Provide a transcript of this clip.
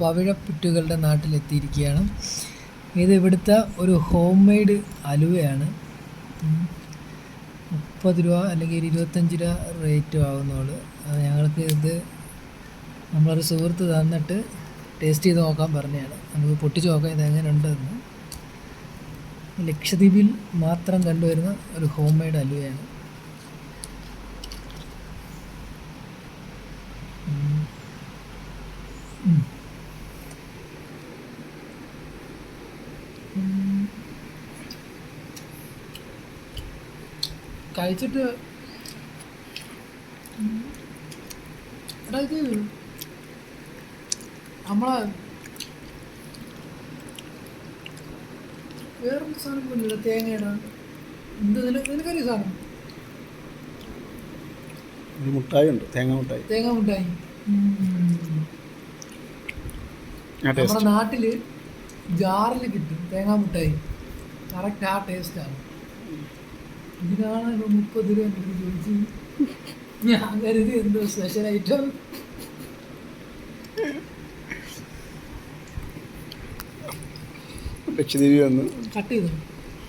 പവിഴപ്പുറ്റുകളുടെ നാട്ടിലെത്തിയിരിക്കുകയാണ്. ഇത് ഇവിടുത്തെ ഒരു ഹോം മെയ്ഡ് അലുവയാണ്. മുപ്പത് രൂപ അല്ലെങ്കിൽ ഒരു ഇരുപത്തഞ്ച് രൂപ റേറ്റും ആകുന്നുള്ളു അത് ഞങ്ങൾക്ക് ഇത് നമ്മളൊരു സുഹൃത്ത് തന്നിട്ട് ടേസ്റ്റ് ചെയ്ത് നോക്കാൻ പറഞ്ഞതാണ്. നമുക്ക് പൊട്ടിച്ച് നോക്കാം ഇത് എങ്ങനെ ഉണ്ടെന്ന് ലക്ഷദ്വീപിൽ മാത്രം കണ്ടുവരുന്ന ഒരു ഹോം മെയ്ഡ് അലുവയാണ്. കഴിച്ചിട്ട്. എടാ ഇത് നമ്മളെ വേറൊരു സാധനം പോലില്ല തേങ്ങയുടെ. എന്ത് നിനക്കറിയ സാധനം? ഒരു മുട്ടായി ഉണ്ട് തേങ്ങ മുട്ടായി. തേങ്ങ മുട്ടായി. നമ്മുടെ നാട്ടിൽ ജാറിൽ കിട്ടും. തേങ്ങാ മുട്ടായി. കറക്റ്റ് ആ ടേസ്റ്റാണ് ഇതിനാണ് ഇപ്പൊ മുപ്പത് രൂപ അടുത്ത് ചോദിച്ചു. ഞാൻ കരുതി എന്തോ സ്പെഷ്യൽ ഐറ്റം ലക്ഷദ്വീപി വന്ന് കട്ട് ചെയ്തു?